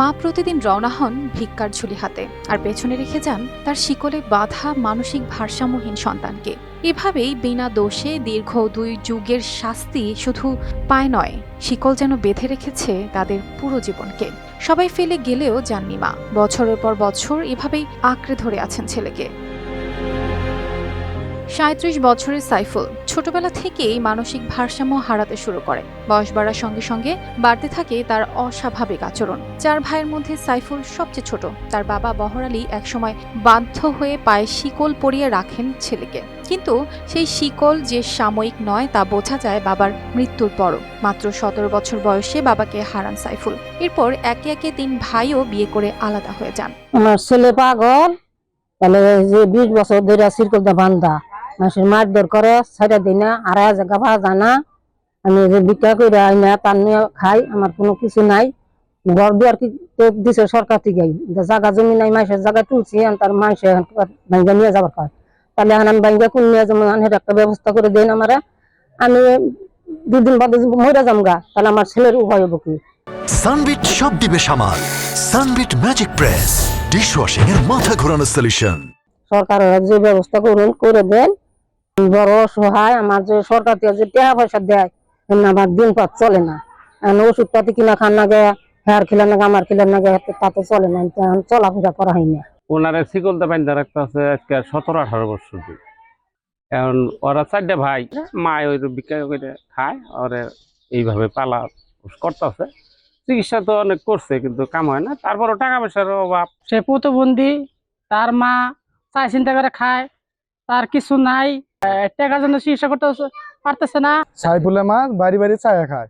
মা প্রতিদিন রওনা হন ভিক্ষার ঝুলি হাতে, আর পেছনে রেখে যান তার শিকলে বাধা মানসিক ভারসাম্যহীন সন্তানকে। এভাবেই বিনা দোষে দীর্ঘ দুই যুগের শাস্তি শুধু পায় নয়, শিকল যেন বেঁধে রেখেছে তাদের পুরো জীবনকে। সবাই ফেলে গেলেও যাননি মা। বছরের পর বছর এভাবেই আঁকড়ে ধরে আছেন ছেলেকে। সাঁত্রিশ বছরের সাইফুল ছোটবেলা থেকেই মানসিক ভারসাম্য হারাতে শুরু করে। বয়স বাড়ার সঙ্গে সঙ্গে বাড়তে থাকে তার অস্বাভাবিক আচরণ। চার ভাইয়ের মধ্যে সাইফুল সবচেয়ে ছোট। তার বাবা বহর আলী একসময় বাধ্য হয়ে পায়ে শিকল পরিয়ে রাখেন ছেলেকে। কিন্তু সেই শিকল যে সাময়িক নয় তা বোঝা যায় বাবার মৃত্যুর পরও। মাত্র সতেরো বছর বয়সে বাবাকে হারান সাইফুল। এরপর একে একে তিন ভাইও বিয়ে করে আলাদা হয়ে যান। আমার ছেলে পাগল? তাহলে যে বিশ বছর ধরে সিরকল দা বান্ধা। মানুষের মারধর করে ছাড়া দিই না আড়াই জায়গা পাওয়া যায় না আমি যে ভিক্ষা করে আই না তার খাই আমার কোনো কিছু নাই। ঘর দুয়ার কি দিছে সরকার থেকে জায়গা জমি নাই মাসের জায়গা তুলছি আর তার মাসে ভাঙ্গা নিয়ে যাবার কয় তাহলে এখন আমি ভাঙ্গা কোন নিয়ে যাব একটা ব্যবস্থা করে দেন আমার আমি দুদিন বাদে মরে যাম গা তাহলে আমার ছেলের উভয় হব কি? সানবিট সব দিবে সামাল। সানবিট ম্যাজিক প্রেস ডিশওয়াশিং এর মাথা ঘোরানো সলিউশন সরকার যে ব্যবস্থা করুন করে দেন। বড় অসহায় আমার যে সরকার থেকে যে টাকা পয়সা দেয় আমার দিন পাত চলে না। ওষুধ পাতি কিনা খান না গে হেয়ার খিলার নাগে আমার খিলার নাগে তাতে চলে না চলাফেরা করা হয় না। ওনারে শিকলতে বাইন্দা রাখতে আছে আজকে সতেরো আঠারো বছর ধরে। এখন ওরা চারটে ভাই মা ওই বিক্রি করে খায় ওরে এইভাবে পালা করতেছে। চিকিৎসা তো অনেক করছে কিন্তু কাম হয় না। তারপরও টাকা পয়সার অভাব। সে প্রতিবন্ধী তার মা চাই চিন্তা করে খায় তার কিছু নাই টাকার জন্য চিকিৎসা করতে পারতেছে না। সাইফুলের মা বাড়ি বাড়ি চায়া খায়।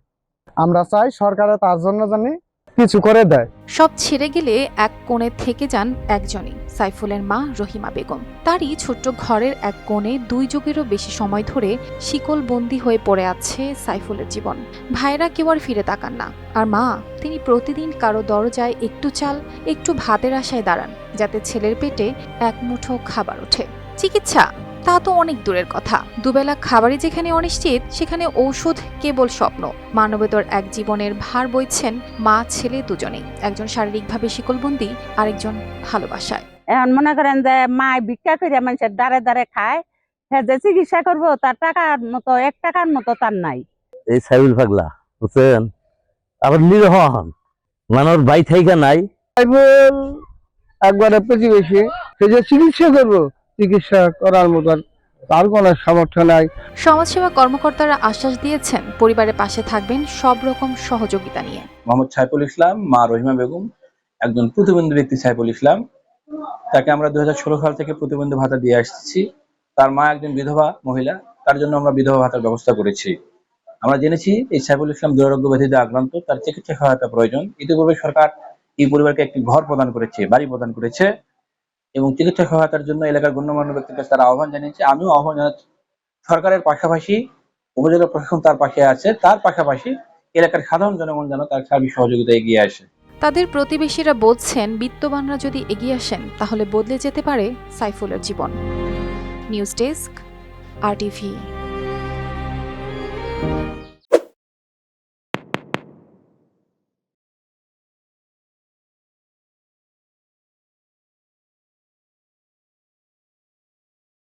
আমরা চাই সরকারে তার জন্য জানি কিছু করে দেয়। সব ছেড়ে গেলে এক কোণে থেকে যান একজনই সাইফুলের মা রহিমা বেগম। তারই ছোট্ট ঘরের এক কোণে দুই যুগেরও বেশি সময় ধরে শিকল বন্দি হয়ে পড়ে আছে সাইফুলের জীবন। ভাইরা কেউ আর ফিরে তাকান না। আর মা তিনি প্রতিদিন কারও দরজায় একটু চাল একটু ভাতের আশায় দাঁড়ান যাতে ছেলের পেটে এক মুঠো খাবার ওঠে। চিকিৎসা! তা তো অনেক দূরের কথা। দুবেলা খাবারই যেখানে অনিশ্চিত সেখানে ঔষধ কেবল স্বপ্ন। মানবেতর এক জীবনের ভার বইছেন মা ছেলে দুজনেই। একজন শারীরিকভাবে শিকলবন্দি আরেকজন ভালোবাসায়। এখন মনে করেন যে মা ভিক্ষা করে মানুষের দাঁড়ে দাঁড়ে খায় হ্যাঁ যে চিকিৎসা করব তার টাকার মতো এক টাকার মতো তার নাই। এই সাইবুল পাগলা বুঝছেন? আবার নিরহ হন। মানে ওর বাই থাইকা নাই। সাইফুল একবারে প্রতিবেশী সে যে চিকিৎসা করব চিকিৎসা করার মতো তার কোনো সামর্থ্য নাই। সমাজসেবা কর্মকর্তারা আশ্বাস দিয়েছেন পরিবারের পাশে থাকবেন সব রকম সহযোগিতা নিয়ে। মোহাম্মদ সাইফুল ইসলাম মা রহিমা বেগম একজন প্রতিবন্ধী ব্যক্তি সাইফুল ইসলাম। তাকে আমরা দুই হাজার ষোলো সাল থেকে প্রতিবন্ধী ভাতা দিয়ে আসছি। তার মা একজন বিধবা মহিলা তার জন্য আমরা বিধবা ভাতার ব্যবস্থা করেছি। আমরা জেনেছি এই সাইফুল ইসলাম দুরারোগ্য ব্যাধিতে আক্রান্ত তার চিকিৎসা সহায়তা প্রয়োজন। ইতিপূর্বে সরকার এই পরিবারকে একটি ঘর প্রদান করেছে বাড়ি প্রদান করেছে। এবং চিকিৎসা সহায়তার জন্য এলাকার গণ্যমান্য ব্যক্তির কাছে তারা আহ্বান জানিয়েছে। আমিও আহ্বান জানাচ্ছি, সরকারের পাশাপাশি উপজেলা প্রশাসন তার পাশে আছে, তার পাশাপাশি এলাকার সাধারণ জনগণ যেন তার সার্বিক সহযোগিতা এগিয়ে আসে। তাদের প্রতিবেশীরা বলছেন, বিত্তবানরা যদি এগিয়ে আসেন, তাহলে বদলে যেতে পারে সাইফুলের জীবন। নিউজ ডেস্ক, আর